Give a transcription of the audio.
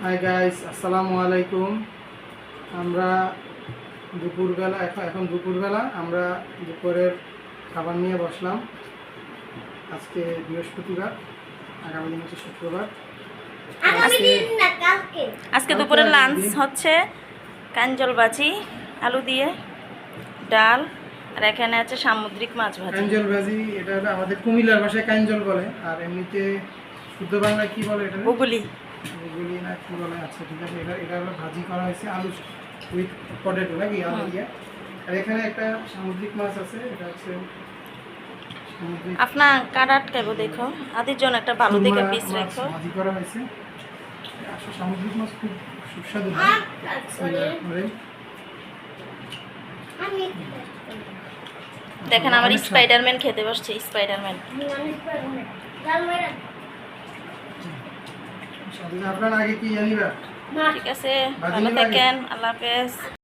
Hi guys আসসালামু আলাইকুম আমরা দুপুরবেলা এখন এখন দুপুরবেলা আমরা দুপুরের খাবার নিয়ে বসলাম আজকে বৃহস্পতিবার আগামী দিন হচ্ছে শুক্রবার আগামী দিন না কালকে আজকে দুপুরের লাঞ্চ হচ্ছে কাঞ্জল বাজি আলু দিয়ে ডাল আর এখানে আছে সামুদ্রিক মাছ ভাজি। কাঞ্জল ভাজি এটা হলো আমাদের কুমিল্লার ভাষায় কাঞ্জল বলে আর এমনিতে শুদ্ধ বাংলায় কি বলে এটা বুগুলি এগুলি না? কি বলে আচ্ছা ঠিক আছে এটা এটা হলো ভাজি করা হয়েছে আলু উইথ পটেটো নাকি আলু দিয়ে আর এখানে একটা সামুদ্রিক মাছ আছে এটা হচ্ছে আপনার কার দেখো আদির জন্য একটা ভালো দেখে পিস রাখো ভাজি করা হয়েছে আসলে সামুদ্রিক মাছ খুব সুস্বাদু হয় দেখেন আমার। স্পাইডারম্যান খেতে বসছে স্পাইডারম্যান ঠিক আছে। ভালো? থাকেন আল্লাহ হাফেজ।